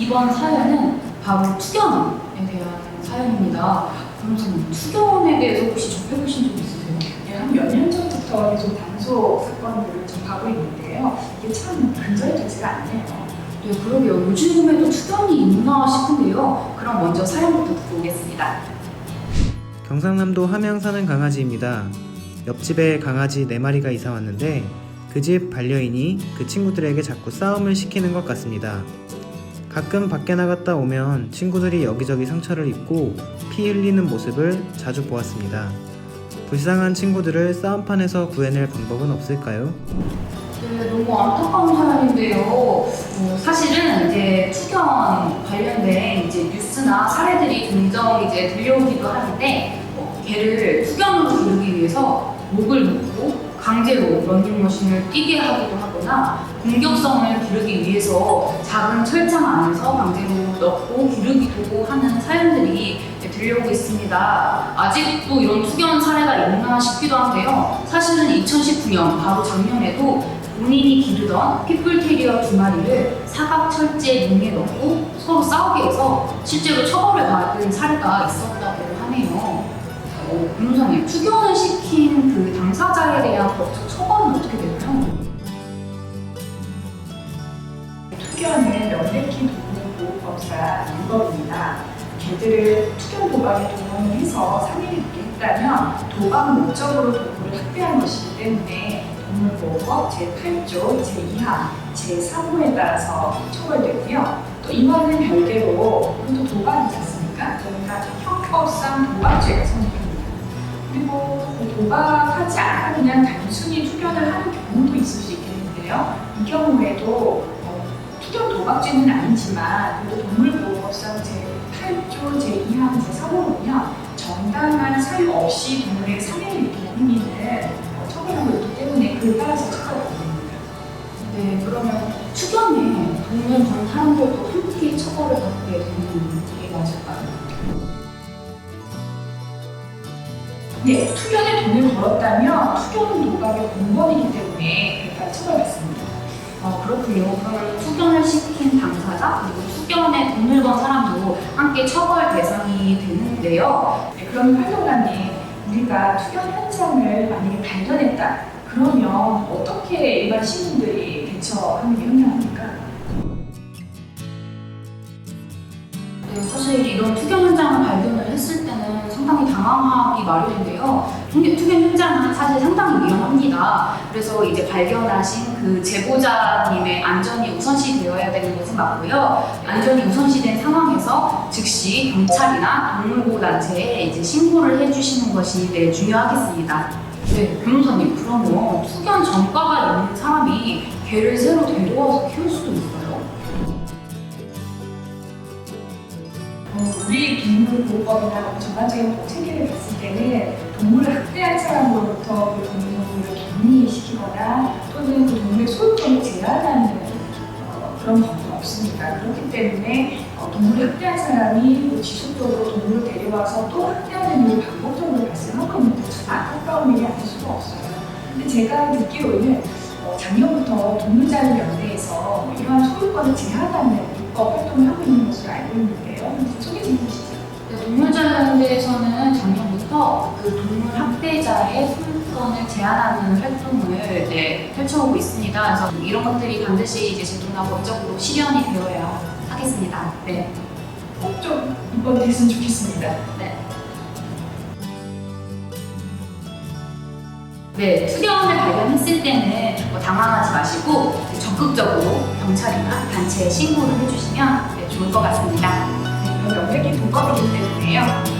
이번 사연은 바로 투견에 대한 사연입니다. 변호사님, 투견에 대해서 혹시 접해보신 적 있으세요? 네, 한몇 년 전부터 계속 단속 사건들을 좀 하고 있는데요. 이게 참 근절이 되지가 않네요. 네, 그러게요. 요즘에도 투견이 있나 싶은데요. 그럼 먼저 사연부터 듣고 오겠습니다. 경상남도 함양 사는 강아지입니다. 옆집에 강아지 4마리가 이사 왔는데 그 집 반려인이 그 친구들에게 자꾸 싸움을 시키는 것 같습니다. 가끔 밖에 나갔다 오면 친구들이 여기저기 상처를 입고 피 흘리는 모습을 자주 보았습니다. 불쌍한 친구들을 싸움판에서 구해낼 방법은 없을까요? 네, 너무 안타까운 사연인데요. 어, 사실은 이제 투견 관련된 이제 뉴스나 사례들이 종종 이제 들려오기도 하는데 어, 개를 투견으로 기르기 위해서 목을 묶고 강제로 런닝머신을 뛰게 하기도 하거나 공격성을 기르기 위해서 작은 철장 안에서 강제로 넣고 기르기도 하는 사연들이 들려오고 있습니다. 아직도 이런 투견 사례가 있나 싶기도 한데요. 사실은 2019년 바로 작년에도 본인이 기르던 핏불테리어 두 마리를 사각 철제 링에 넣고 서로 싸우게 해서 실제로 처벌을 받은 사례가 있었다고 하네요. 어, 변호사님, 투견을 시킨 그 당사자에 대한 법적 처벌은 어떻게 되나요? 투견은 명백히 동물보호법상 위법입니다. 개들을 투견 도박에 동원을 해서 상해를 입게 했다면 도박 목적으로 동물을 학대한 것이기 때문에 동물보호법 제8조 제2항 제3호에 따라서 처벌되고요. 또 이와는 별개로 우리도 도박이지 않습니까? 그러니까 형법상 도박죄가 성립됩니다. 그리고 그 도박하지 않아 그냥 단순히 투견을 하는 경우도 있을 수 있겠는데요. 이 경우에도 어, 투견 도박죄는 아니지만 그래도 동물보호법상 제8조 제2항 제3호는요 정당한 사유 없이 동물에게 상해를 입히는 행위는 어, 처벌하고 있기 때문에 그에 따라서 처벌됩니다. 네, 그러면 투견에 돈을 번 사람들도 함께 처벌을 받게 되는 게 맞을까요? 네, 투견에 돈을 벌었다면 투견은 도박의 공범이기 때문에 따라 처벌받습니다. 어, 그렇군요. 그러면 투견을 시킨 당사자 그리고 투견에 돈을 번 사람도 함께 처벌 대상이 되는데요. 네, 그럼 활동가님, 우리가 투견 현장을 만약에 발견했다. 그러면 어떻게 일반 시민들이 대처하는 게 현명합니까? 네, 사실 이런 투견 현장을 발견을 했을 때는 상당히 당황하기 마련인데요. 투견, 현장은 사실 상당히 위험합니다. 그래서 이제 발견하신 그 제보자님의 안전이 우선시 되어야 되는 것은 맞고요. 안전이 우선시된 상황에서 즉시 경찰이나 동물보호단체에 이제 신고를 해주시는 것이 네, 중요하겠습니다. 네, 변호사님, 그러면 투견 전과가 있는 사람이 개를 새로 데려와서 키울 수도 있어요? 동물 보호법이나 뭐 전반적인 법 체계를 봤을 때는 동물을 학대한 사람으로부터 그 동물을 격리시키거나 또는 그 동물의 소유권을 제한하는 어, 그런 법은 없습니다. 그렇기 때문에 어, 동물을 학대한 사람이 또 지속적으로 동물을 데려와서 또 학대하는 일이 반복적으로 발생하고 있는데 참 안타까운 일이 아닐 수가 없어요. 근데 제가 듣기로는 어, 작년부터 동물자유 연대에서 뭐 이러한 소유권을 제한하는 입법 활동을 그 동물 학대자의 소유권을 제한하는 활동을 네, 펼쳐오고 있습니다. 그래서 이런 것들이 반드시 이제 제도나 법적으로 실현이 되어야 하겠습니다. 네. 꼭 좀 입법이 됐으면 좋겠습니다. 네. 네, 투견을 발견했을 때는 뭐 당황하지 마시고 적극적으로 경찰이나 단체에 신고를 해주시면 네, 좋을 것 같습니다. 네, 이건 명백히 불법이기 때문에요.